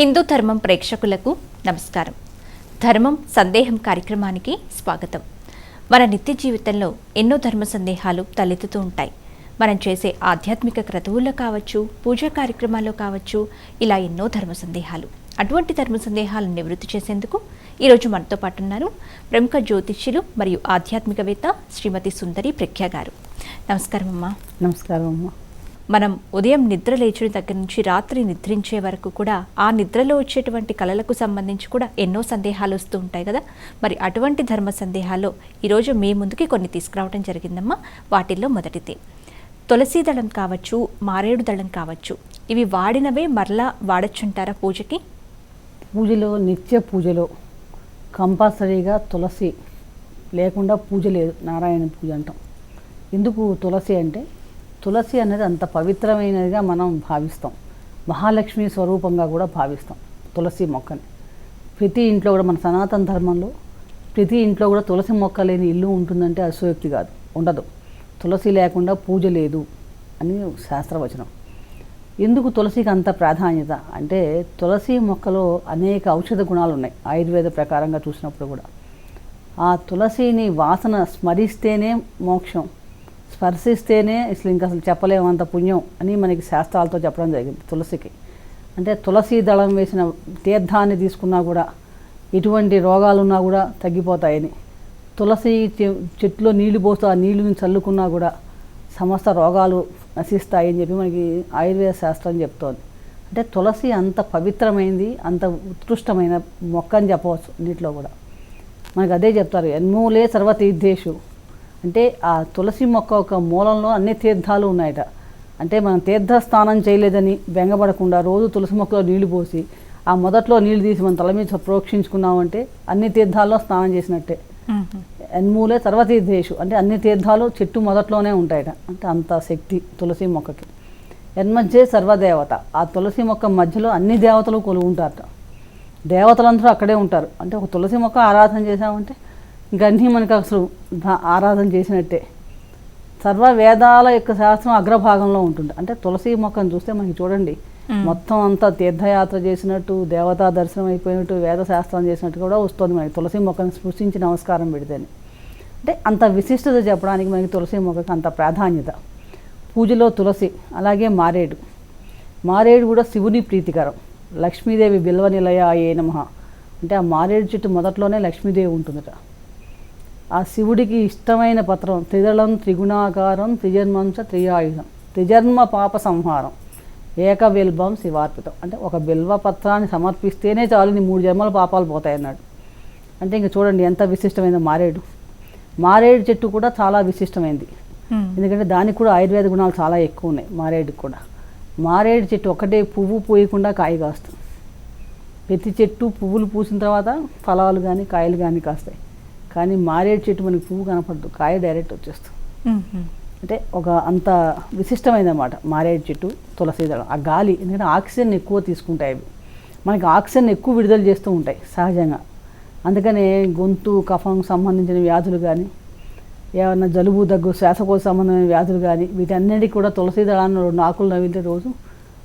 హిందూ ధర్మం ప్రేక్షకులకు నమస్కారం. ధర్మం సందేహం కార్యక్రమానికి స్వాగతం. మన నిత్య జీవితంలో ఎన్నో ధర్మ సందేహాలు తలెత్తుతూ ఉంటాయి. మనం చేసే ఆధ్యాత్మిక క్రతువుల్లో కావచ్చు పూజా కార్యక్రమాల్లో కావచ్చు ఇలా ఎన్నో ధర్మ సందేహాలు. అటువంటి ధర్మ సందేహాలను నివృత్తి చేసేందుకు ఈరోజు మనతో పాటు ఉన్నారు ప్రముఖ జ్యోతిష్యులు మరియు ఆధ్యాత్మికవేత్త శ్రీమతి సుందరి ప్రఖ్యా గారు. నమస్కారం అమ్మా నమస్కారం అమ్మా మనం ఉదయం నిద్ర లేచిన దగ్గర నుంచి రాత్రి నిద్రించే వరకు కూడా ఆ నిద్రలో వచ్చేటువంటి కళలకు సంబంధించి కూడా ఎన్నో సందేహాలు వస్తూ ఉంటాయి కదా. మరి అటువంటి ధర్మ సందేహాల్లో ఈరోజు మీ ముందుకి కొన్ని తీసుకురావడం జరిగిందమ్మా. వాటిల్లో మొదటిది. తులసి దళం కావచ్చు మారేడు దళం కావచ్చు ఇవి వాడినవే మరలా వాడచ్చుంటారా పూజకి? పూజలో నిత్య పూజలో కంపల్సరీగా తులసి లేకుండా పూజ లేదు నారాయణ పూజ అంటాం. ఎందుకు తులసి అంటే తులసి అనేది అంత పవిత్రమైనదిగా మనం భావిస్తాం. మహాలక్ష్మి స్వరూపంగా కూడా భావిస్తాం తులసి మొక్కని. ప్రతి ఇంట్లో కూడా మన సనాతన ధర్మంలో ప్రతి ఇంట్లో కూడా తులసి మొక్క లేని ఇల్లు ఉంటుందంటే అసూక్తి కాదు ఉండదు. తులసి లేకుండా పూజ లేదు అని శాస్త్రవచనం. ఎందుకు తులసికి అంత ప్రాధాన్యత? అంటే తులసి మొక్కలో అనేక ఔషధ గుణాలు ఉన్నాయి ఆయుర్వేద ప్రకారంగా చూసినప్పుడు కూడా. ఆ తులసిని వాసన స్మరిస్తేనే మోక్షం. స్పర్శిస్తేనే అసలు ఇంకా అసలు చెప్పలేమంత పుణ్యం అని మనకి శాస్త్రాలతో చెప్పడం జరిగింది తులసికి. అంటే తులసి దళం వేసిన తీర్థాన్ని తీసుకున్నా కూడా ఎటువంటి రోగాలున్నా కూడా తగ్గిపోతాయని. తులసి చె- చెట్టులో నీళ్ళు పోస్తూ ఆ నీళ్ళని చల్లుకున్నా కూడా సమస్త రోగాలు నశిస్తాయని చెప్పి మనకి ఆయుర్వేద శాస్త్రం చెప్తోంది. అంటే తులసి అంత పవిత్రమైంది అంత ఉత్కృష్టమైన మొక్క అని చెప్పవచ్చు నీటిలో కూడా. మనకు అదే చెప్తారు ఎన్మూలే సర్వతీర్థేషు అంటే ఆ తులసి మొక్క ఒక మూలంలో అన్ని తీర్థాలు ఉన్నాయట. అంటే మనం తీర్థ స్నానం చేయలేదని బెంగపడకుండా రోజు తులసి మొక్కలో నీళ్ళు పోసి ఆ మొదట్లో నీళ్ళు తీసి మన తల మీద ప్రోక్షించుకున్నామంటే అన్ని తీర్థాల్లో స్నానం చేసినట్టే. ఎన్మూలే సర్వతీర్థేషు. అంటే అన్ని తీర్థాలు చెట్టు మొదట్లోనే ఉంటాయట. అంటే అంత శక్తి తులసి మొక్కకి. ఎన్మధ్యే సర్వదేవత. ఆ తులసి మొక్క మధ్యలో అన్ని దేవతలు కొలువు ఉంటారట దేవతలందరూ అక్కడే ఉంటారు. అంటే ఒక తులసి మొక్క ఆరాధన చేసామంటే ఇంక అన్నీ మనకు అసలు ఆరాధన చేసినట్టే. సర్వ వేదాల యొక్క శాస్త్రం అగ్రభాగంలో ఉంటుంది. అంటే తులసి మొక్కను చూస్తే మనకి చూడండి. మొత్తం అంతా తీర్థయాత్ర చేసినట్టు దేవతా దర్శనం అయిపోయినట్టు వేద శాస్త్రం చేసినట్టు కూడా వస్తుంది మనకి. తులసి మొక్కను స్పృశించి నమస్కారం పెడితేనే. అంటే అంత విశిష్టత చెప్పడానికి మనకి తులసి మొక్కకి అంత ప్రాధాన్యత. పూజలో తులసి అలాగే మారేడు. మారేడు కూడా శివుని ప్రీతికరం. లక్ష్మీదేవి బిల్వ నిలయ ఏ నమః. అంటే ఆ మారేడు చెట్టు మొదట్లోనే లక్ష్మీదేవి ఉంటుందట. ఆ శివుడికి ఇష్టమైన పత్రం త్రిదళం త్రిగుణాకారం త్రిజన్మంచ త్రియాయుధం త్రిజన్మ పాప సంహారం ఏక బిల్వం శివార్పితం. అంటే ఒక బిల్వ పత్రాన్ని సమర్పిస్తేనే చాలు నీ మూడు జన్మల పాపాలు పోతాయన్నాడు. అంటే ఇంక చూడండి ఎంత విశిష్టమైన మారేడు. మారేడు చెట్టు కూడా చాలా విశిష్టమైంది. ఎందుకంటే దానికి కూడా ఆయుర్వేద గుణాలు చాలా ఎక్కువ ఉన్నాయి మారేడుకి కూడా. మారేడు చెట్టు ఒకటే పువ్వు పూయకుండా కాయ కాస్తుంది ప్రతి చెట్టు పువ్వులు పూసిన తర్వాత ఫలాలు కానీ కాయలు కానీ కాస్తాయి. కానీ మారేడు చెట్టు మనకి పువ్వు కనపడదు కాయ డైరెక్ట్ వచ్చేస్తుంది. అంటే ఒక అంత విశిష్టమైనమాట మారేడు చెట్టు తులసి దళం ఆ గాలి. ఎందుకంటే ఆక్సిజన్ ఎక్కువ తీసుకుంటాయి అవి. మనకి ఆక్సిజన్ ఎక్కువ విడుదల చేస్తూ ఉంటాయి సహజంగా. అందుకనే గొంతు కఫం సంబంధించిన వ్యాధులు కానీ ఏమన్నా జలుబు దగ్గు శ్వాసకోశ సంబంధమైన వ్యాధులు కానీ వీటన్నిటికీ కూడా తులసి దళాన్ని రెండు ఆకులు నవ్వితే రోజు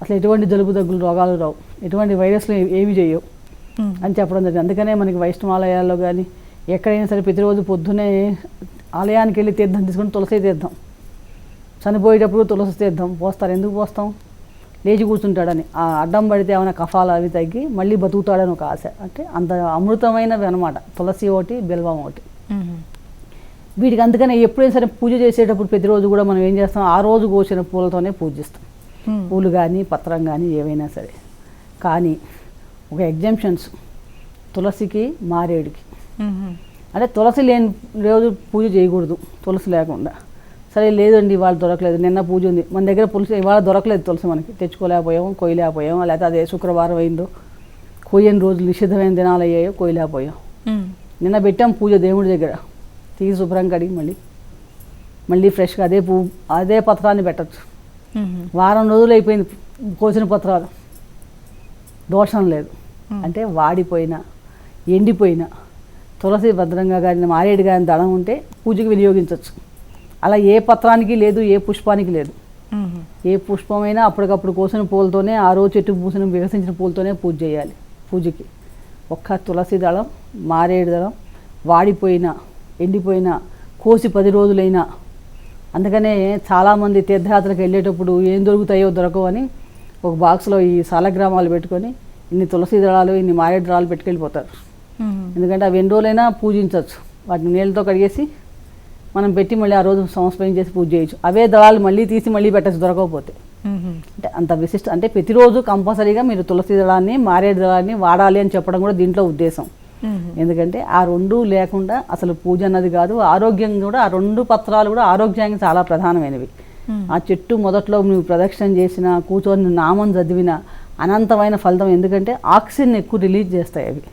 అసలు ఎటువంటి జలుబు దగ్గులు రోగాలు రావు. ఎటువంటి వైరస్లు ఏ- ఏమి చేయవు అని చెప్పడం జరిగింది. అందుకనే మనకి వైష్ణవాలయాల్లో కానీ ఎక్కడైనా సరే ప్రతిరోజు పొద్దునే ఆలయానికి వెళ్ళి తీర్థం తీసుకుని తులసి తీర్థం. చనిపోయేటప్పుడు తులసి తీర్థం. పోస్తారు. ఎందుకు పోస్తాం? లేచి కూర్చుంటాడని. ఆ అడ్డం పడితే ఏమైనా కఫాలు అవి తగ్గి మళ్ళీ బతుకుతాడని ఒక ఆశ. అంటే అంత అమృతమైనవి అనమాట తులసి ఒకటి బెల్వం ఒకటి. వీటికి అందుకనే ఎప్పుడైనా సరే పూజ చేసేటప్పుడు ప్రతిరోజు కూడా మనం ఏం చేస్తాం? ఆ రోజు కోసిన పూలతోనే పూజిస్తాం. పూలు కానీ పత్రం కానీ ఏవైనా సరే. కానీ ఒక ఎగ్జామ్షన్స్ తులసికి మారేడుకి. అంటే తులసి లేని రోజు పూజ చేయకూడదు తులసి లేకుండా. సరే లేదండి ఇవాళ దొరకలేదు నిన్న పూజ ఉంది. మన దగ్గర పులుసు ఇవాళ దొరకలేదు తులసి మనకి. తెచ్చుకోలేకపోయాం కొయ్యలేకపోయాం లేకపోతే అదే శుక్రవారం అయిందో. కొయ్యని రోజులు నిషిద్ధమైన దినాలు అయ్యాయో కొయ్యలేకపోయాం. నిన్న పెట్టాం పూజ దేవుడి దగ్గర. తీసి శుభ్రం కడిగి మళ్ళీ మళ్ళీ ఫ్రెష్గా అదే పువ్వు అదే పత్రాన్ని పెట్టచ్చు. వారం రోజులు అయిపోయింది కోసిన పత్రాలు. దోషం లేదు. అంటే వాడిపోయిన ఎండిపోయిన తులసి భద్రంగా కానీ మారేడు కానీ దళం ఉంటే పూజకి వినియోగించవచ్చు అలా ఏ పత్రానికి లేదు ఏ పుష్పానికి లేదు. ఏ పుష్పమైనా అప్పటికప్పుడు కోసిన పూలతోనే ఆ రోజు చెట్టు పూసిన వికసించిన పూలతోనే పూజ చేయాలి పూజకి ఒక్క తులసి దళం మారేడు దళం వాడిపోయిన ఎండిపోయిన కోసి పది రోజులైనా అందుకనే చాలామంది తీర్థయాత్రకు వెళ్ళేటప్పుడు ఏం దొరుకుతాయో దొరకవు అని ఒక బాక్స్లో ఈ సాలగ్రామాలు పెట్టుకొని ఇన్ని తులసి దళాలు ఇన్ని మారేడు దళాలు పెట్టుకెళ్ళిపోతారు. ఎందుకంటే అవి ఎన్ని రోజులైనా పూజించవచ్చు. వాటిని నీళ్ళతో కడిగేసి మనం పెట్టి మళ్ళీ ఆ రోజు సంవత్సరం చేసి పూజ చేయొచ్చు. అవే దళాలు మళ్ళీ తీసి మళ్ళీ పెట్టచ్చు దొరకకపోతే. అంటే అంత విశిష్ట అంటే ప్రతిరోజు కంపల్సరీగా మీరు తులసి దళాన్ని మారేడు దళాన్ని వాడాలి అని చెప్పడం కూడా దీంట్లో ఉద్దేశం. ఎందుకంటే ఆ రెండు లేకుండా అసలు పూజ అన్నది కాదు ఆరోగ్యం కూడా ఆ రెండు పత్రాలు కూడా ఆరోగ్యానికి చాలా ప్రధానమైనవి. ఆ చెట్టు మొదట్లో నువ్వు ప్రదక్షిణ చేసిన కూర్చొని నామం చదివిన అనంతమైన ఫలితం. ఎందుకంటే ఆక్సిజన్ ఎక్కువ రిలీజ్ చేస్తాయి అవి.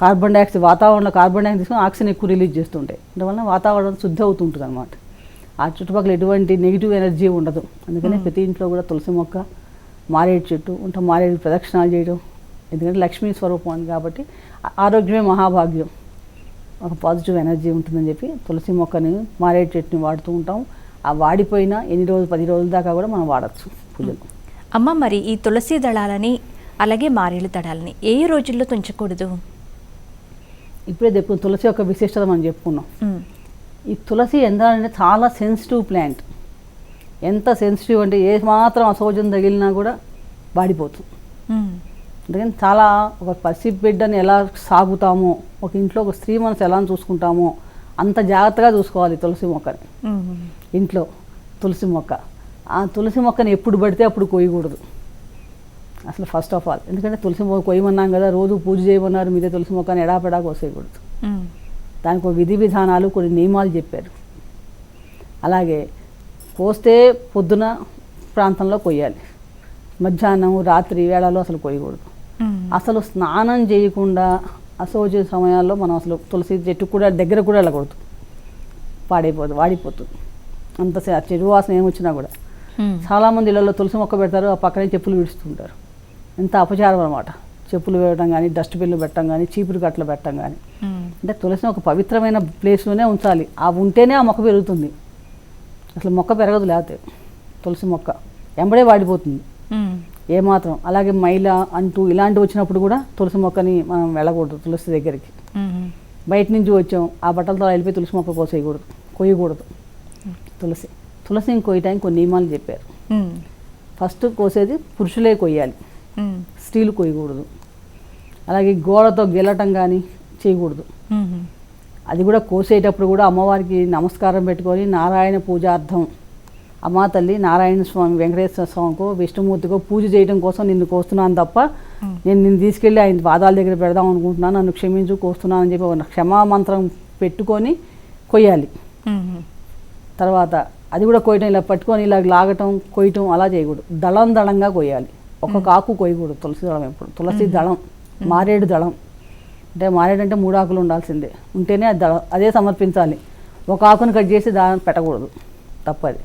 కార్బన్ డైఆక్సైడ్ వాతావరణంలో కార్బన్ డైఆక్సైడ్ తీసుకొని ఆక్సిజన్ ఎక్కువ రిలీజ్ చేస్తుంటాయి అందువల్ల వాతావరణం శుద్ధి అవుతుంటుంది అనమాట ఆ చుట్టుపక్కల ఎటువంటి నెగిటివ్ ఎనర్జీ ఉండదు. అందుకని ప్రతి ఇంట్లో కూడా తులసి మొక్క మారేడు చెట్టు ఉంటే మారేడు ప్రదక్షిణాలు చేయడం. ఎందుకంటే లక్ష్మీ స్వరూపం అని కాబట్టి ఆరోగ్యమే మహాభాగ్యం. ఒక పాజిటివ్ ఎనర్జీ ఉంటుందని చెప్పి తులసి మొక్కని మారేడు చెట్టుని వాడుతూ ఉంటాం. ఆ వాడిపోయిన ఎన్ని రోజులు పది రోజుల దాకా కూడా మనం వాడచ్చు పూజలు. అమ్మ మరి ఈ తులసి దళాలని అలాగే మారేడు దళాలని ఏ రోజుల్లో తుంచకూడదు? ఇప్పుడే చెప్పు తులసి యొక్క విశిష్టత మనం చెప్పుకున్నాం. ఈ తులసి ఎంత అంటే చాలా సెన్సిటివ్ ప్లాంట్ ఎంత సెన్సిటివ్ అంటే ఏ మాత్రం అసౌజం తగిలినా కూడా వాడిపోతుంది. అందుకని చాలా ఒక పసి బిడ్డని ఎలా సాగుతామో ఒక ఇంట్లో ఒక స్త్రీ మనసు ఎలా చూసుకుంటామో అంత జాగ్రత్తగా చూసుకోవాలి తులసి మొక్కని. ఇంట్లో తులసి మొక్క ఆ తులసి మొక్కని ఎప్పుడు పడితే అప్పుడు కొయ్యకూడదు అసలు ఫస్ట్ ఆఫ్ ఆల్ ఎందుకంటే తులసి మొక్క కొయ్యమన్నాం కదా రోజు పూజ చేయమన్నారు మీదే తులసి మొక్కని ఎడాపెడా కోసేయకూడదు. మ్మ్. దానికి ఒక విధి విధానాలు కొన్ని నియమాలు చెప్పారు. అలాగే కోస్తే పొద్దున ప్రాంతంలో కొయ్యాలి. మధ్యాహ్నం రాత్రి వేళలో అసలు కొయ్యకూడదు. అసలు స్నానం చేయకుండా అసోచే సమయాల్లో మనం అసలు తులసి చెట్టు కూడా దగ్గర కూడా వెళ్ళకూడదు. పాడైపోతుంది వాడిపోతుంది. అంత చెడు వాసన ఏమొచ్చినా కూడా. చాలామంది ఇళ్ళలో తులసి మొక్క పెడతారు ఆ పక్కనే చెప్పులు విడుస్తుంటారు. ఎంత అపచారం అనమాట చెప్పులు వేయడం కానీ డస్ట్బిన్లు పెట్టడం కానీ చీపురు కట్టలు పెట్టడం కానీ. అంటే తులసిని ఒక పవిత్రమైన ప్లేస్లోనే ఉంచాలి. ఆ ఉంటేనే ఆ మొక్క పెరుగుతుంది. అసలు మొక్క పెరగదు లేకపోతే. తులసి మొక్క ఎంబడే వాడిపోతుంది. ఏమాత్రం. అలాగే మైల అంటూ ఇలాంటివి వచ్చినప్పుడు కూడా తులసి మొక్కని మనం వెళ్ళకూడదు తులసి దగ్గరికి. బయట నుంచి వచ్చాం. ఆ బట్టలతో వెళ్ళిపోయి తులసి మొక్క కోసేయకూడదు. కొయ్యకూడదు. తులసి. తులసిని కోయటానికి కొన్ని నియమాలు చెప్పారు. ఫస్ట్ కోసేది పురుషులే కొయ్యాలి. స్త్రీలు కొయ్యకూడదు. అలాగే గోడతో గెలటం కానీ చేయకూడదు. అది కూడా కోసేటప్పుడు కూడా అమ్మవారికి నమస్కారం పెట్టుకొని నారాయణ పూజార్థం అమ్మా తల్లి నారాయణ స్వామి వెంకటేశ్వర స్వామికో విష్ణుమూర్తికో పూజ చేయడం కోసం నిన్ను కోస్తున్నాను తప్ప. నేను నిన్ను తీసుకెళ్ళి ఆయన పాదాల దగ్గర పెడదాం అనుకుంటున్నాను. నన్ను క్షమించు కోస్తున్నాను అని చెప్పి ఒక క్షమామంత్రం పెట్టుకొని కొయ్యాలి. తర్వాత అది కూడా కొయ్యటం ఇలా పట్టుకొని ఇలా లాగటం కొయ్యటం అలా చేయకూడదు. దళం దళంగా కొయ్యాలి. ఒక్కొక్క ఆకు కొయ్యకూడదు తులసి దళం ఎప్పుడు? తులసి దళం మారేడు దళం. అంటే మారేడు అంటే మూడు ఆకులు ఉండాల్సిందే. ఉంటేనే అది దళం అదే సమర్పించాలి. ఒక ఆకును కట్ చేసి దాన్ని పెట్టకూడదు. తప్పది.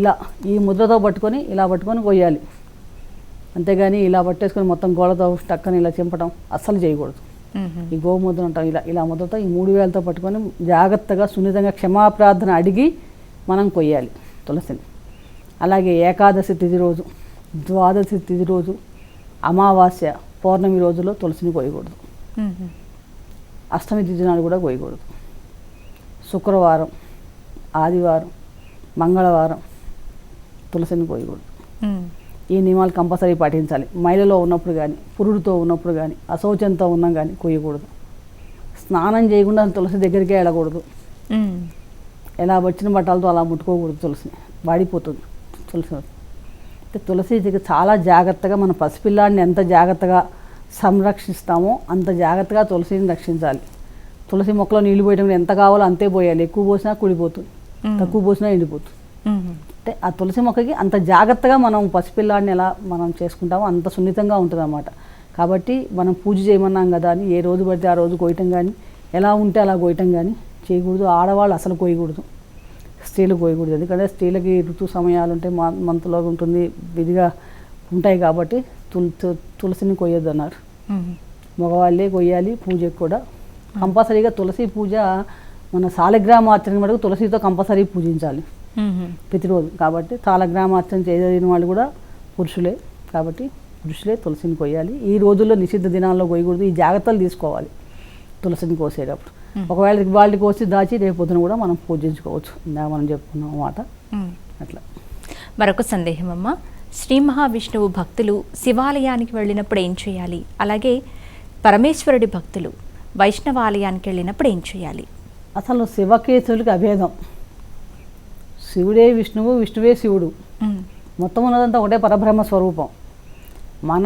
ఇలా ఈ ముద్రతో పట్టుకొని ఇలా పట్టుకొని కొయ్యాలి. అంతేగాని ఇలా పట్టేసుకొని మొత్తం గోడతో టక్కని ఇలా చింపడం అస్సలు చేయకూడదు. ఈ గోముద్ర అంటాం. ఇలా ఇలా ముద్రతో ఈ మూడు వేలతో పట్టుకొని జాగ్రత్తగా సున్నితంగా క్షమాప్రార్థన అడిగి మనం కొయ్యాలి తులసిని. అలాగే ఏకాదశి తిథి రోజు. ద్వాదశి తిథి రోజు అమావాస్య పౌర్ణమి రోజులో తులసిని కొయ్యకూడదు. మ్మ్. అష్టమి తిథి నాడు కూడా కొయ్యకూడదు. శుక్రవారం ఆదివారం మంగళవారం తులసిని కొయ్యకూడదు. మ్మ్. ఈ నియమాలు కంపల్సరీ పాటించాలి. మైలలో ఉన్నప్పుడు కానీ పురుడుతో ఉన్నప్పుడు కానీ అశౌచంతో ఉన్నాం కానీ కొయ్యకూడదు. స్నానం చేయకుండా తులసి దగ్గరికే వెళ్ళకూడదు. ఎలా వచ్చిన బట్టలతో అలా ముట్టుకోకూడదు తులసిని. వాడిపోతుంది తులసి అంటే తులసి దగ్గర చాలా జాగ్రత్తగా మన పసిపిల్లాడిని ఎంత జాగ్రత్తగా సంరక్షిస్తామో అంత జాగ్రత్తగా తులసిని రక్షించాలి. తులసి మొక్కలో నీళ్ళు పోయడం ఎంత కావాలో అంతే పోయాలి. ఎక్కువ పోసినా కుడిపోతుంది. తక్కువ పోసినా ఎండిపోతుంది. అంటే ఆ తులసి మొక్కకి అంత జాగ్రత్తగా మనం పసిపిల్లాడిని ఎలా మనం చేసుకుంటామో అంత సున్నితంగా ఉంటుంది అన్నమాట కాబట్టి మనం పూజ చేయమన్నాం కదా అని ఏ రోజు పడితే ఆ రోజు కోయటం కానీ ఎలా ఉంటే అలా కోయటం కానీ చేయకూడదు. ఆడవాళ్ళు అసలు కోయకూడదు స్త్రీలు కోయకూడదు ఎందుకంటే స్త్రీలకి ఋతు సమయాలు ఉంటాయి మా- మంత్లో ఉంటుంది విధిగా ఉంటాయి కాబట్టి తులసిని కొయ్యొద్దు అన్నారు. మగవాళ్ళే కొయ్యాలి పూజకి కూడా. కంపల్సరీగా తులసి పూజ మన సాలగ్రామ ఆచరణ మటుకు తులసితో కంపల్సరీ పూజించాలి. ప్రతిరోజు. కాబట్టి తాళగ్రామార్చన చేయదగిన వాళ్ళు కూడా పురుషులే. కాబట్టి పురుషులే తులసిని కొయ్యాలి. ఈ రోజుల్లో నిషిద్ధ దినాల్లో కొయ్యకూడదు. ఈ జాగ్రత్తలు తీసుకోవాలి తులసిని కోసేటప్పుడు. ఒకవేళ వాళ్ళకి కోసి దాచి రేపు పొద్దున కూడా మనం పూజించుకోవచ్చు. ఇందాక మనం చెప్పుకున్నాం మాట. మ్మ్. అట్లా. మరొక సందేహం అమ్మ. శ్రీ మహావిష్ణువు భక్తులు శివాలయానికి వెళ్ళినప్పుడు ఏం చేయాలి? అలాగే పరమేశ్వరుడి భక్తులు వైష్ణవాలయానికి వెళ్ళినప్పుడు ఏం చేయాలి? అసలు శివకేశవులకి అభేదం. శివుడే విష్ణువు విష్ణువే శివుడు. మ్మ్. మొత్తం ఉన్నదంతా ఒకటే పరబ్రహ్మ స్వరూపం. మన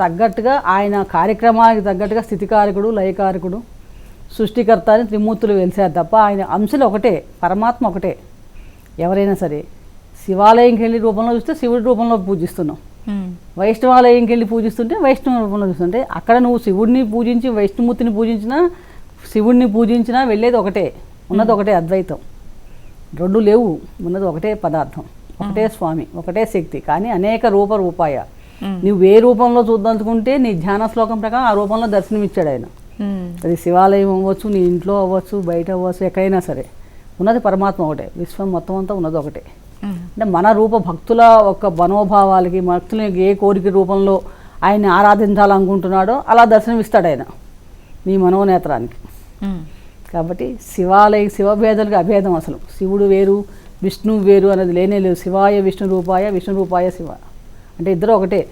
తగ్గట్టుగా ఆయన కార్యక్రమానికి తగ్గట్టుగా స్థితికారకుడు లయకారకుడు సృష్టికర్త అని త్రిమూర్తులు వెలిసారు తప్ప ఆయన అంశలు ఒకటే పరమాత్మ ఒకటే. ఎవరైనా సరే శివాలయంకి వెళ్ళి రూపంలో చూస్తే శివుడి రూపంలో పూజిస్తున్నాం. వైష్ణవాలయంకి వెళ్ళి పూజిస్తుంటే వైష్ణవ రూపంలో చూస్తుంటే అక్కడ నువ్వు శివుడిని పూజించి వైష్ణవమూర్తిని పూజించినా శివుడిని పూజించినా వెళ్ళేది ఒకటే ఉన్నది ఒకటే అద్వైతం. రెండు లేవు ఉన్నది ఒకటే పదార్థం ఒకటే స్వామి ఒకటే శక్తి. కానీ అనేక రూప రూపాయ. నువ్వు ఏ రూపంలో చూద్దాంచుకుంటే నీ ధ్యాన శ్లోకం ప్రకారం ఆ రూపంలో దర్శనమిచ్చాడు ఆయన. అది శివాలయం అవ్వచ్చు నీ ఇంట్లో అవ్వచ్చు బయట అవ్వచ్చు ఎక్కడైనా సరే ఉన్నది పరమాత్మ ఒకటే. విశ్వం మొత్తం అంతా ఉన్నది ఒకటే. మ్మ్. అంటే మన రూప భక్తుల ఒక మనోభావాలకి భక్తులకి ఏ కోరిక రూపంలో ఆయన్ని ఆరాధించాలనుకుంటున్నాడో అలా దర్శనమిస్తాడు ఆయన నీ మనోనేత్రానికి. మ్మ్. కాబట్టి శివాలయ శివభేదాలకు అభేదం అసలు. శివుడు వేరు విష్ణువు వేరు అనేది లేనే లేదు శివాయ విష్ణు రూపాయ విష్ణు రూపాయ శివ. అంటే ఇద్దరు ఒకటే.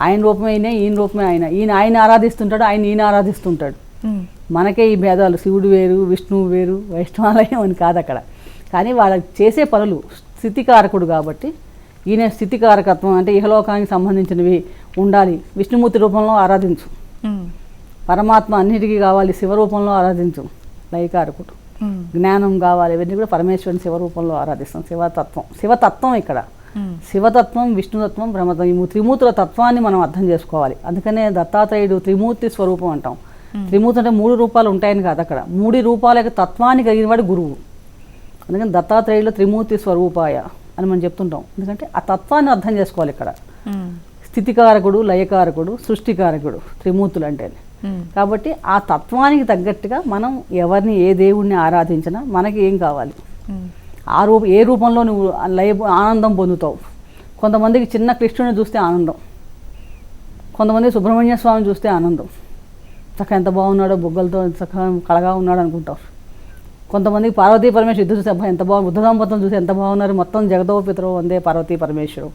ఆయన రూపమే ఈయన ఈయన రూపమే ఆయన. ఈయన ఆయన ఆరాధిస్తుంటాడు ఆయన ఈయన ఆరాధిస్తుంటాడు. మనకే ఈ భేదాలు. శివుడు వేరు విష్ణువు వేరు వైష్ణవాలయం అని కాదు అక్కడ. కానీ వాళ్ళకి చేసే పనులు స్థితికారకుడు కాబట్టి ఈయన స్థితికారకత్వం అంటే ఇహలోకానికి సంబంధించినవి ఉండాలి. విష్ణుమూర్తి రూపంలో ఆరాధించు. పరమాత్మ అన్నిటికీ కావాలి శివరూపంలో ఆరాధించు. లయకారకుడు. మ్మ్. జ్ఞానం కావాలి ఇవన్నీ కూడా పరమేశ్వరుని శివరూపంలో ఆరాధిస్తాం. శివతత్వం. శివతత్వం ఇక్కడ. శివతత్వం విష్ణుతత్వం బ్రహ్మతత్వం ఈ త్రిమూర్తుల తత్వాన్ని మనం అర్థం చేసుకోవాలి. అందుకనే దత్తాత్రేయుడు త్రిమూర్తి స్వరూపం అంటాం. త్రిమూర్తి అంటే మూడు రూపాలు ఉంటాయని కాదు అక్కడ. మూడు రూపాల యొక్క తత్వాన్ని కలిగిన వాడు గురువు. అందుకని దత్తాత్రేయుడు త్రిమూర్తి స్వరూపాయ అని మనం చెప్తుంటాం. ఎందుకంటే ఆ తత్వాన్ని అర్థం చేసుకోవాలి ఇక్కడ. మ్మ్. స్థితికారకుడు లయకారకుడు సృష్టికారకుడు త్రిమూర్తులు అంటే మ్మ్. కాబట్టి ఆ తత్వానికి తగ్గట్టుగా మనం ఎవరిని ఏ దేవుణ్ణి ఆరాధించినా మనకి ఏం కావాలి. ఆ రూప ఏ రూపంలో నువ్వు లయ ఆనందం పొందుతావు? కొంతమందికి చిన్న కృష్ణుని చూస్తే ఆనందం. కొంతమంది సుబ్రహ్మణ్య స్వామిని చూస్తే ఆనందం. చక్కగా ఎంత బాగున్నాడో బుగ్గలతో చక్కగా కళగా ఉన్నాడు అనుకుంటారు. కొంతమందికి పార్వతీ పరమేశ్వరు ఇద్దరు చూస్తే అబ్బా ఎంత బాగు బుద్ధ దంపతులు చూసి ఎంత బాగున్నారు? మొత్తం జగదో పితరో వందే పార్వతీ పరమేశ్వరు.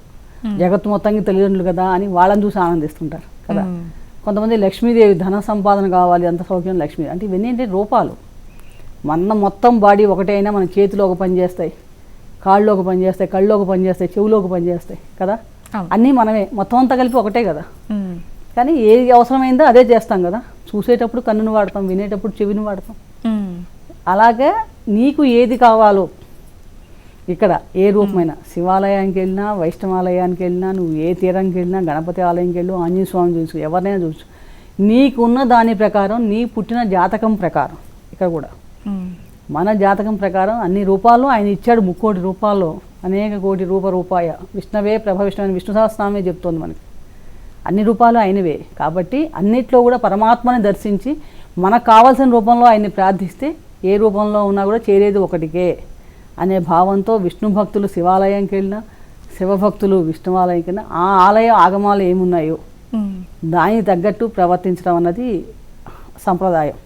జగత్తు మొత్తానికి తల్లిదండ్రులు కదా అని వాళ్ళని చూసి ఆనందిస్తుంటారు కదా. కొంతమంది లక్ష్మీదేవి ధన సంపాదన కావాలి అంత సౌఖ్యం లక్ష్మీ అంటే ఇవన్నీ ఏంటి? రూపాలు. మన మొత్తం బాడీ ఒకటే అయినా మన చేతిలో ఒక పని చేస్తాయి కాళ్ళు ఒక పని చేస్తాయి కళ్ళు ఒక పని చేస్తాయి చెవులు ఒక పని చేస్తాయి కదా. అన్నీ మనమే. మొత్తం అంతా కలిపి ఒకటే కదా. కానీ ఏది అవసరమైందో అదే చేస్తాం కదా. చూసేటప్పుడు కన్నును వాడతాం వినేటప్పుడు చెవిని వాడతాం. అలాగే నీకు ఏది కావాలో ఇక్కడ ఏ రూపమైనా శివాలయానికి వెళ్ళినా వైష్ణవాలయానికి వెళ్ళినా నువ్వు ఏ తీరానికి వెళ్ళినా గణపతి ఆలయంకి వెళ్ళు ఆంజనేయ స్వామి చూసు ఎవరినైనా చూసు నీకున్న దాని ప్రకారం నీ పుట్టిన జాతకం ప్రకారం ఇక్కడ కూడా. మన జాతకం ప్రకారం అన్ని రూపాల్లో ఆయన ఇచ్చాడు ముక్కోటి రూపాల్లో. అనేక కోటి రూప రూపాయ. విష్ణవే ప్రభ విష్ణు విష్ణు సహస్రనామే చెప్తోంది మనకి. అన్ని రూపాలు ఆయనవే. కాబట్టి అన్నిట్లో కూడా పరమాత్మని దర్శించి మనకు కావాల్సిన రూపంలో ఆయన్ని ప్రార్థిస్తే ఏ రూపంలో ఉన్నా కూడా చేరేది ఒకటికే అనే భావంతో విష్ణు భక్తులు శివాలయంకి వెళ్ళినా శివభక్తులు విష్ణువాలయంకి వెళ్ళినా ఆ ఆలయ ఆగమాలు ఏమున్నాయో. దానికి తగ్గట్టు ప్రవర్తించడం అన్నది సంప్రదాయం.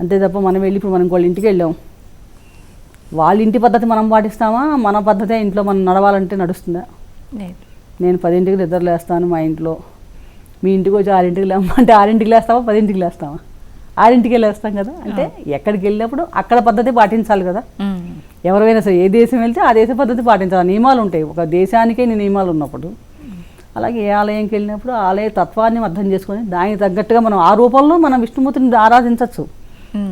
అంతే తప్ప మనం వెళ్ళి ఇప్పుడు మనం వాళ్ళ ఇంటికి వెళ్ళాం. వాళ్ళ ఇంటి పద్ధతి మనం పాటిస్తామా? మన పద్ధతే ఇంట్లో మనం నడవాలంటే నడుస్తుందా? నేను పదింటికి నిద్ర లేస్తాను మా ఇంట్లో. మీ ఇంటికి వచ్చి ఆరింటికి లేమంటే ఆరింటికి లేస్తావా పదింటికి లేస్తావా? ఆరింటికి లేస్తాం కదా? అంటే ఎక్కడికి వెళ్ళినప్పుడు అక్కడ పద్ధతి పాటించాలి కదా. ఎవరైనా సరే ఏ దేశం వెళ్తే ఆ దేశ పద్ధతి పాటించాలి. నియమాలు ఉంటాయి. ఒక దేశానికే నీ నియమాలు ఉన్నప్పుడు. అలాగే ఏ ఆలయంకి వెళ్ళినప్పుడు ఆలయ తత్వాన్ని అర్థం చేసుకొని దానికి తగ్గట్టుగా మనం ఆ రూపంలో మనం విష్ణుమూర్తిని ఆరాధించవచ్చు.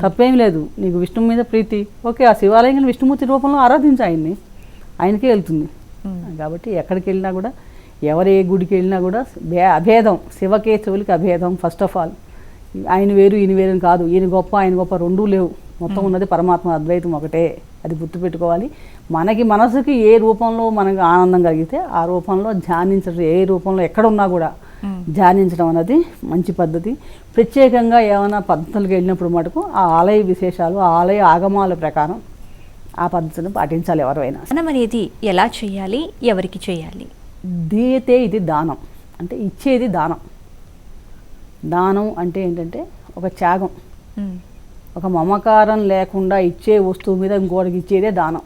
తప్పేం లేదు. నీకు విష్ణువు మీద ప్రీతి. ఓకే ఆ శివాలయం విష్ణుమూర్తి రూపంలో ఆరాధించు ఆయన్ని. ఆయనకే వెళ్తుంది. కాబట్టి ఎక్కడికి వెళ్ళినా కూడా ఎవరు ఏ గుడికి వెళ్ళినా కూడా అభేదం శివకేశవులకి అభేదం ఫస్ట్ ఆఫ్ ఆల్ ఆయన వేరు ఈయన వేరు కాదు. ఈయన గొప్ప ఆయన గొప్ప రెండూ లేవు. మొత్తం ఉన్నది పరమాత్మ అద్వైతం ఒకటే. అది గుర్తుపెట్టుకోవాలి. మనకి మనసుకి ఏ రూపంలో మనకి ఆనందం కలిగితే ఆ రూపంలో ధ్యానించడం ఏ రూపంలో ఎక్కడ ఉన్నా కూడా మ్మ్. ధ్యానించడం అనేది మంచి పద్ధతి. ప్రత్యేకంగా ఏమైనా పద్ధతులకు వెళ్ళినప్పుడు మటుకు ఆ ఆలయ విశేషాలు ఆ ఆలయ ఆగమాల ప్రకారం ఆ పద్ధతిని పాటించాలి ఎవరైనా. దానం అనేది ఎలా చేయాలి? ఎవరికి చేయాలి? దీయతే ఇది దానం. అంటే ఇచ్చేది దానం. దానం అంటే ఏంటంటే ఒక త్యాగం. ఒక మమకారం లేకుండా ఇచ్చే వస్తువు మీద ఇంకోటికి ఇచ్చేదే దానం.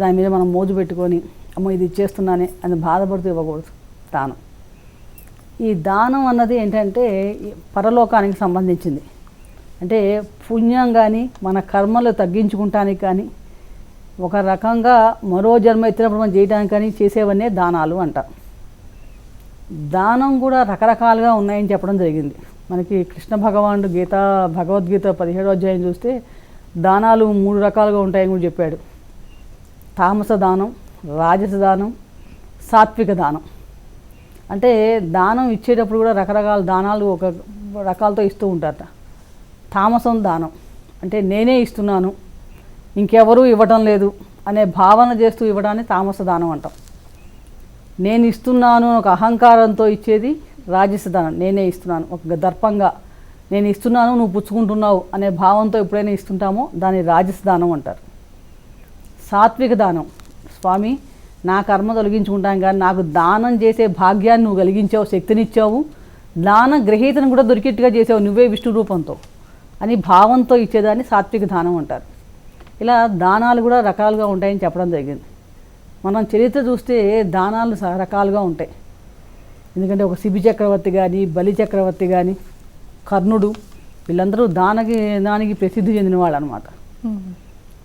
దాని మీద మనం మోజు పెట్టుకొని అమ్మో ఇది ఇచ్చేస్తున్నానే అని బాధపడుతూ ఇవ్వకూడదు. దానం. ఈ దానం అన్నది ఏంటంటే పరలోకానికి సంబంధించింది. అంటే పుణ్యం కానీ మన కర్మలు తగ్గించుకుంటానికి కానీ ఒక రకంగా మరో జన్మ ఎత్తినప్పుడు మనం చేయడానికని కానీ చేసేవన్నీ దానాలు అంట. దానం కూడా రకరకాలుగా ఉన్నాయని చెప్పడం జరిగింది. మనకి కృష్ణ భగవానుడు గీత భగవద్గీత పదిహేడో అధ్యాయం చూస్తే దానాలు మూడు రకాలుగా ఉంటాయని కూడా చెప్పాడు. తామస దానం రాజస దానం సాత్విక దానం. అంటే దానం ఇచ్చేటప్పుడు కూడా రకరకాల దానాలు ఒక రకాలతో ఇస్తూ ఉంటారట. తామసం దానం. అంటే నేనే ఇస్తున్నాను ఇంకెవరూ ఇవ్వటం లేదు అనే భావన చేస్తూ ఇవ్వడాన్ని తామస దానం అంటాం. నేను ఇస్తున్నాను ఒక అహంకారంతో ఇచ్చేది రాజస దానం. నేనే ఇస్తున్నాను. ఒక దర్పంగా నేను ఇస్తున్నాను నువ్వు పుచ్చుకుంటున్నావు అనే భావంతో ఎప్పుడైనా ఇస్తుంటామో దాన్ని రాజస దానం అంటారు. సాత్విక దానం. స్వామి నా కర్మ తొలగించుకుంటాను కానీ నాకు దానం చేసే భాగ్యాన్ని నువ్వు కలిగించావు శక్తినిచ్చావు దాన గ్రహీతను కూడా దొరికేట్టుగా చేసావు నువ్వే విష్ణు రూపంతో అని భావంతో ఇచ్చేదాన్ని సాత్విక దానం అంటారు. ఇలా దానాలు కూడా రకాలుగా ఉంటాయని చెప్పడం జరిగింది. మనం చరిత్ర చూస్తే దానాలు రకాలుగా ఉంటాయి. ఎందుకంటే ఒక శిబి చక్రవర్తి కానీ బలి చక్రవర్తి కానీ కర్ణుడు వీళ్ళందరూ దానకి దానికి ప్రసిద్ధి చెందిన వాళ్ళు అనమాట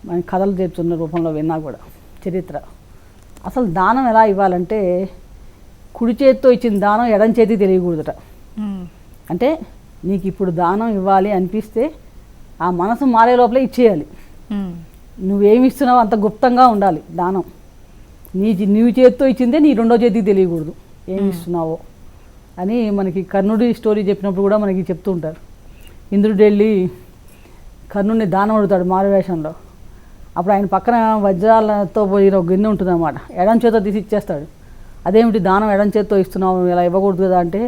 మన కథలు చెప్తున్న రూపంలో విన్నా కూడా చరిత్ర. అసలు దానం ఎలా ఇవ్వాలంటే కుడి చేతితో ఇచ్చిన దానం ఎడం చేతికి తెలియకూడదట. అంటే నీకు ఇప్పుడు దానం ఇవ్వాలి అనిపిస్తే ఆ మనసు మారే లోపలే ఇచ్చేయాలి. నువ్వేమి ఇస్తున్నావు అంత గుప్తంగా ఉండాలి దానం. నీ నీవు చేతితో ఇచ్చిందే నీ రెండో చేతికి తెలియకూడదు. ఏమి ఇస్తున్నావో అని మనకి కర్ణుడి స్టోరీ చెప్పినప్పుడు కూడా మనకి చెప్తూ ఉంటారు. ఇంద్రుడు వెళ్ళి కర్ణుడిని దానం అడుగుతాడు మారువేషంలో. అప్పుడు ఆయన పక్కన వజ్రాలతో పోయిన ఒక గిన్నె ఉంటుంది అనమాట ఎడం చేతితో తీసి ఇచ్చేస్తాడు. అదేమిటి దానం ఎడం చేతితో ఇస్తున్నావు ఇలా ఇవ్వకూడదు కదా అంటే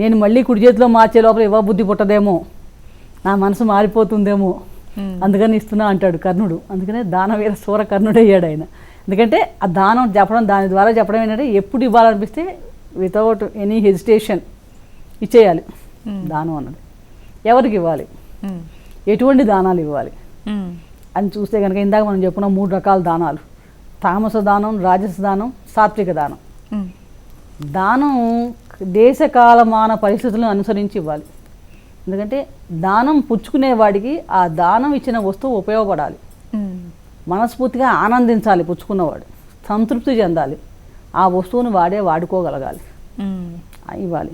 నేను మళ్ళీ కుడి చేతిలో మార్చే లోపల ఇవ్వ బుద్ధి పుట్టదేమో నా మనసు మారిపోతుందేమో అందుకని ఇస్తున్నా అంటాడు కర్ణుడు. అందుకనే దానవీర సూర కర్ణుడు అయ్యాడు ఆయన. ఎందుకంటే ఆ దానం చెప్పడం దాని ద్వారా చెప్పడం ఏంటంటే ఎప్పుడు ఇవ్వాలనిపిస్తే వితౌట్ ఎనీ హెజిటేషన్ ఇచ్చేయాలి. ఉమ్, దానం అన్నది. ఎవరికి ఇవ్వాలి? ఉమ్, ఎటువంటి దానాలు ఇవ్వాలి? అని చూస్తే కనుక ఇందాక మనం చెప్పుకున్న మూడు రకాల దానాలు. తామస దానం రాజస దానం సాత్విక దానం. దానం దేశకాలమాన పరిస్థితులను అనుసరించి ఇవ్వాలి. ఎందుకంటే దానం పుచ్చుకునేవాడికి ఆ దానం ఇచ్చిన వస్తువు ఉపయోగపడాలి. మనస్ఫూర్తిగా ఆనందించాలి పుచ్చుకున్నవాడు. సంతృప్తి చెందాలి. ఆ వస్తువును వాడే వాడుకోగలగాలి. ఇవ్వాలి.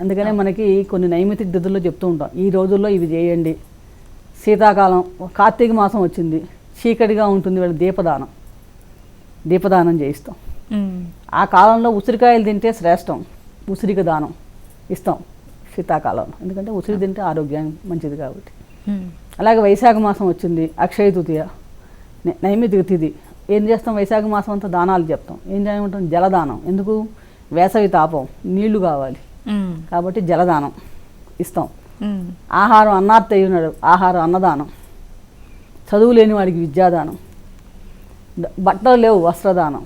అందుకనే మనకి కొన్ని నైమితిక తిథుల్లో చెప్తూ ఉంటాం. ఈ రోజుల్లో ఇవి చేయండి. శీతాకాలం కార్తీక మాసం వచ్చింది. చీకటిగా ఉంటుంది వీళ్ళ దీపదానం. దీపదానం చేయిస్తాం. ఆ కాలంలో ఉసిరికాయలు తింటే శ్రేష్టం. ఉసిరిక దానం ఇస్తాం. శీతాకాలంలో ఎందుకంటే ఉసిరి తింటే ఆరోగ్యానికి మంచిది కాబట్టి. అలాగే వైశాఖ మాసం వచ్చింది అక్షయ తృతీయ నైమితిక తిథి ఏం చేస్తాం? వైశాఖ మాసం అంతా దానాలు చెప్తాం ఏం చేయమంటాం? జలదానం. ఎందుకు? వేసవి తాపం. నీళ్ళు కావాలి. కాబట్టి జలదానం ఇస్తాం. ఆహారం అన్నార్త ఉన్నాడు ఆహారం అన్నదానం. చదువు లేని వాడికి విద్యాదానం. బట్టలు లేవు వస్త్రదానం.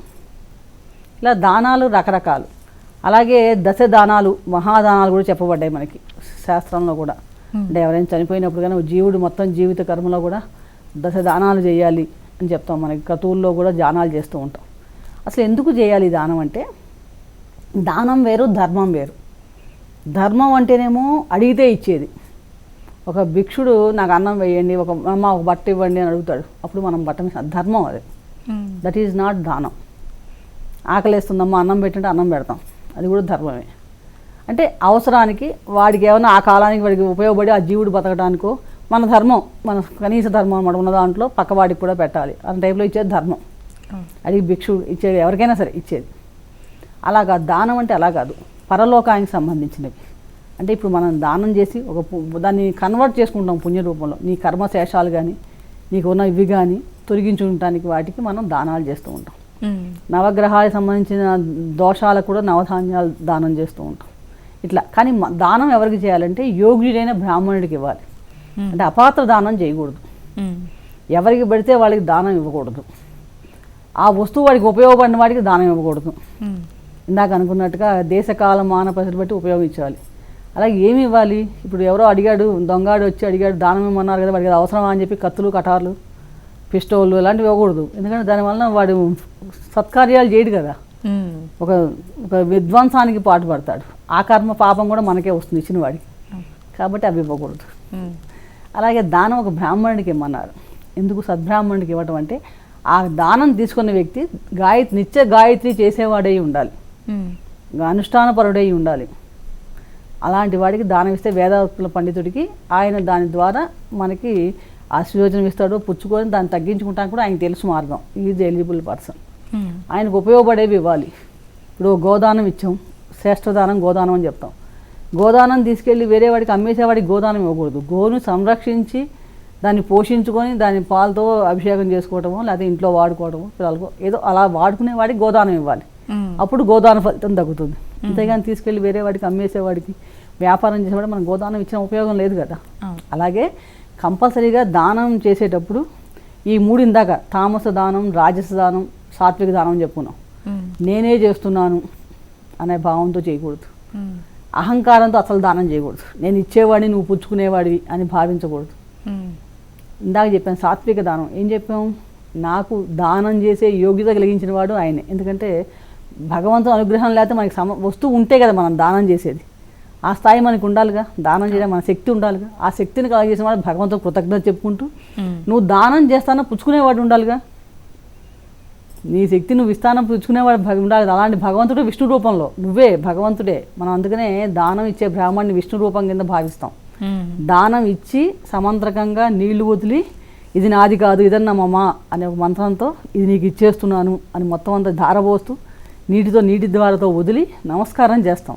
ఇలా దానాలు రకరకాలు. అలాగే దశ దానాలు మహాదానాలు కూడా చెప్పబడ్డాయి మనకి శాస్త్రంలో కూడా. అంటే ఎవరైనా చనిపోయినప్పుడు కానీ జీవుడు మొత్తం జీవిత కర్మలో కూడా దశ దానాలు చేయాలి అని చెప్తాం మనకి. క్రతువుల్లో కూడా దానాలు చేస్తూ ఉంటాం. అసలు ఎందుకు చేయాలి దానం అంటే దానం వేరు ధర్మం వేరు. ధర్మం అంటేనేమో అడిగితే ఇచ్చేది. ఒక భిక్షుడు నాకు అన్నం వేయండి ఒక అమ్మ ఒక బట్ట ఇవ్వండి అని అడుగుతాడు. అప్పుడు మనం బట్ట ధర్మం అది. దట్ ఈజ్ నాట్ దానం. ఆకలేస్తుందమ్మా అన్నం పెట్టంటే అన్నం పెడతాం. అది కూడా ధర్మమే. అంటే అవసరానికి వాడికి ఏమైనా ఆ కాలానికి వాడికి ఉపయోగపడి ఆ జీవుడు బతకడానికో మన ధర్మం మన కనీస ధర్మం అనమాట ఉన్న దాంట్లో పక్కవాడికి కూడా పెట్టాలి. అన్న టైంలో ఇచ్చేది ధర్మం. అది భిక్షుడు ఇచ్చేది ఎవరికైనా సరే ఇచ్చేది. అలా కాదు దానం అంటే అలా కాదు. పరలోకానికి సంబంధించినవి. అంటే ఇప్పుడు మనం దానం చేసి ఒక దాన్ని కన్వర్ట్ చేసుకుంటాం పుణ్య రూపంలో. నీ కర్మశేషాలు కానీ నీకు ఉన్న ఇవి కానీ తొలగించుకుంటానికి వాటికి మనం దానాలు చేస్తూ ఉంటాం. నవగ్రహాలకు సంబంధించిన దోషాలకు కూడా నవధాన్యాలు దానం చేస్తూ ఉంటాం. ఇట్లా. కానీ దానం ఎవరికి చేయాలంటే యోగ్యుడైన బ్రాహ్మణుడికి ఇవ్వాలి. అంటే అపాత్ర దానం చేయకూడదు. ఎవరికి పడితే వాళ్ళకి దానం ఇవ్వకూడదు. ఆ వస్తువు వాడికి ఉపయోగపడిన వాడికి దానం ఇవ్వకూడదు. ఇందాక అనుకున్నట్టుగా దేశకాల మాన పరిస్థితి బట్టి ఉపయోగించాలి. అలాగే ఏమి ఇవ్వాలి? ఇప్పుడు ఎవరో అడిగాడు దొంగాడు వచ్చి అడిగాడు దానం ఇవ్వమన్నారు కదా వాడికి అవసరమా? అని చెప్పి కత్తులు కటార్లు. పిస్టోళ్ళు ఇలాంటివి ఇవ్వకూడదు. ఎందుకంటే దానివల్ల వాడు సత్కార్యాలు చేయడు కదా. ఒక ఒక విధ్వంసానికి పాటుపడతాడు. ఆ కర్మ పాపం కూడా మనకే వస్తుంది ఇచ్చిన వాడికి. కాబట్టి అవి ఇవ్వకూడదు. అలాగే దానం ఒక బ్రాహ్మణుడికి ఇమ్మన్నారు. ఎందుకు సద్బ్రాహ్మణుడికి ఇవ్వటం అంటే ఆ దానం తీసుకున్న వ్యక్తి గాయ నిత్య గాయత్రి చేసేవాడై ఉండాలి. అనుష్ఠానపరుడై ఉండాలి. అలాంటి వాడికి దానం ఇస్తే వేదాతుల పండితుడికి ఆయన దాని ద్వారా మనకి ఆశీర్వచనం ఇస్తాడు పుచ్చుకొని దాన్ని తగ్గించుకుంటానికి కూడా ఆయనకు తెలుసు మార్గం. ఈజ్ ఎలిజిబుల్ పర్సన్ ఆయనకు ఉపయోగపడేవి ఇవ్వాలి. ఇప్పుడు గోదానం ఇచ్చాం. శ్రేష్టదానం గోదానం అని చెప్తాం. గోదానం తీసుకెళ్ళి వేరే వాడికి అమ్మేసేవాడికి గోదానం ఇవ్వకూడదు. గోను సంరక్షించి దాన్ని పోషించుకొని దాని పాలతో అభిషేకం చేసుకోవటమో లేకపోతే ఇంట్లో వాడుకోవడమో పిల్లలకు ఏదో అలా వాడుకునే వాడికి గోదానం ఇవ్వాలి. ఉమ్, అప్పుడు గోదాన ఫలితం తగ్గుతుంది. అంతేగాని తీసుకెళ్ళి వేరే వాడికి అమ్మేసేవాడికి వ్యాపారం చేసేవాడికి మనం గోదానం ఇచ్చిన ఉపయోగం లేదు కదా. అలాగే కంపల్సరీగా దానం చేసేటప్పుడు ఈ మూడు ఇందాక తామస దానం రాజస దానం సాత్విక దానం చెప్పుకున్నాం. నేనే చేస్తున్నాను అనే భావంతో చేయకూడదు. అహంకారంతో అసలు దానం చేయకూడదు. నేను ఇచ్చేవాడిని నువ్వు పుచ్చుకునేవాడివి అని భావించకూడదు. ఇందాక చెప్పాను సాత్విక దానం. ఏం చెప్పాం? నాకు దానం చేసే యోగ్యత కలిగించిన వాడు ఆయనే. ఎందుకంటే భగవంతుని అనుగ్రహం లేకపోతే మనకి సమ వస్తువు ఉంటే కదా మనం దానం చేసేది. ఆ స్థాయి మనకు ఉండాలిగా. దానం చేయడం మన శక్తి ఉండాలిగా. ఆ శక్తిని కలిగేసిన వాడు భగవంతుడు కృతజ్ఞత చెప్పుకుంటూ నువ్వు దానం చేస్తానో పుచ్చుకునేవాడు ఉండాలిగా. నీ శక్తి నువ్వు ఇస్తానో పుచ్చుకునేవాడు ఉండాలి. అలాంటి భగవంతుడు విష్ణు రూపంలో. నువ్వే భగవంతుడే. మనం అందుకనే దానం ఇచ్చే బ్రాహ్మణ్ణి విష్ణు రూపం కింద భావిస్తాం. దానం ఇచ్చి సమంత్రకంగా నీళ్ళు వదిలి ఇది నాది కాదు ఇదన్న మమ అనే ఒక మంత్రంతో ఇది నీకు ఇచ్చేస్తున్నాను అని మొత్తం అంతా ధారపోస్తూ నీటితో నీటి ద్వారాతో వదిలి నమస్కారం చేస్తాం.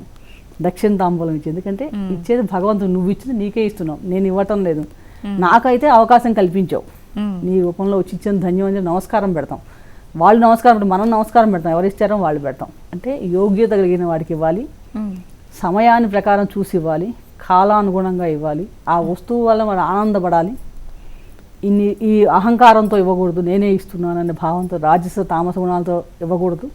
దక్షిణ తాంబూలం ఇచ్చి ఎందుకంటే ఇచ్చేది భగవంతుడు నువ్వు ఇచ్చింది నీకే ఇస్తున్నావు. నేను ఇవ్వటం లేదు. నాకైతే అవకాశం కల్పించావు. నీ రూపంలో వచ్చి ఇచ్చిన ధన్యం నమస్కారం పెడతాం. వాళ్ళు నమస్కారం మనం నమస్కారం పెడతాం. ఎవరు ఇచ్చారో వాళ్ళు పెడతాం. అంటే యోగ్యత కలిగిన వాడికి ఇవ్వాలి. సమయాన్ని ప్రకారం చూసి ఇవ్వాలి. కాలానుగుణంగా ఇవ్వాలి. ఆ వస్తువు వల్ల మనం ఆనందపడాలి. ఇన్ని ఈ అహంకారంతో ఇవ్వకూడదు. నేనే ఇస్తున్నాను అనే భావంతో రాజస తామస గుణాలతో ఇవ్వకూడదు.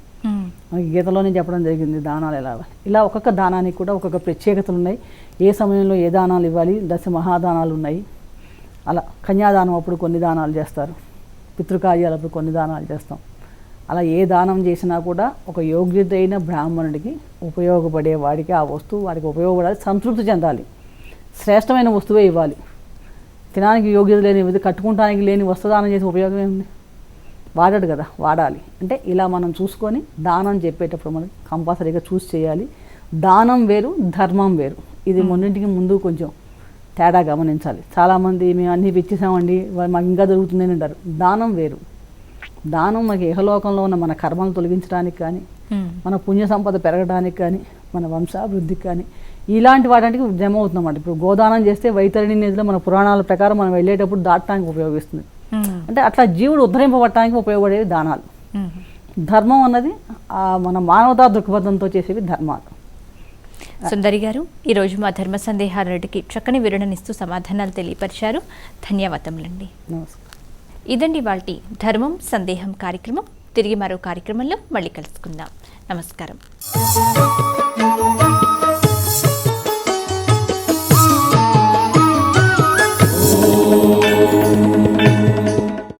గీతలోనే చెప్పడం జరిగింది దానాలు ఎలా ఇవ్వాలి? ఇలా ఒక్కొక్క దానానికి కూడా ఒక్కొక్క ప్రత్యేకతలు ఉన్నాయి. ఏ సమయంలో ఏ దానాలు ఇవ్వాలి? దశ మహాదానాలు ఉన్నాయి. అలా కన్యాదానం అప్పుడు కొన్ని దానాలు చేస్తారు. పితృకార్యాలప్పుడు కొన్ని దానాలు చేస్తాం. అలా ఏ దానం చేసినా కూడా ఒక యోగ్యత అయిన బ్రాహ్మణుడికి ఉపయోగపడే వాడికి ఆ వస్తువు వాడికి ఉపయోగపడాలి సంతృప్తి చెందాలి. శ్రేష్టమైన వస్తువే ఇవ్వాలి. తినడానికి యోగ్యత లేని ఇది కట్టుకుంటానికి లేని వస్త్రదానం చేసే ఉపయోగం ఏముంది? వాడాడు కదా వాడాలి. అంటే ఇలా మనం చూసుకొని దానం చెప్పేటప్పుడు మనం కంపల్సరీగా చూసి చేయాలి. దానం వేరు ధర్మం వేరు. ఇది మొన్నింటికి ముందు కొంచెం తేడా గమనించాలి. చాలామంది మేము అన్నీ ఇచ్చేసామండి మాకు ఇంకా దొరుకుతుందని అంటారు. దానం వేరు. దానం మనకి ఇహలోకంలో ఉన్న మన కర్మలు తొలగించడానికి కానీ మన పుణ్య సంపద పెరగడానికి కానీ మన వంశాభివృద్ధికి కానీ ఇలాంటి వాటికి జమ అవుతుందన్నమాట ఇప్పుడు గోదానం చేస్తే వైతరిణి నదిలో మన పురాణాల ప్రకారం మనం వెళ్ళేటప్పుడు దాటడానికి ఉపయోగిస్తుంది. అంటే అట్లా జీవుడు ఉద్ధరింపబడటానికి ఉపయోగపడేవి దానాలు. ధర్మం అన్నది మన మానవతా దృక్పథంతో చేసేవి ధర్మాలు. సుందరి గారు ఈరోజు మా ధర్మ సందేహాలన్నిటికీ చక్కని వివరణనిస్తూ సమాధానాలు తెలియపరిచారు. ధన్యవాదములండి. నమస్కారం. ఇదండి వాటి ధర్మం సందేహం కార్యక్రమం. తిరిగి మరో కార్యక్రమంలో మళ్ళీ కలుసుకుందాం. నమస్కారం. ఓం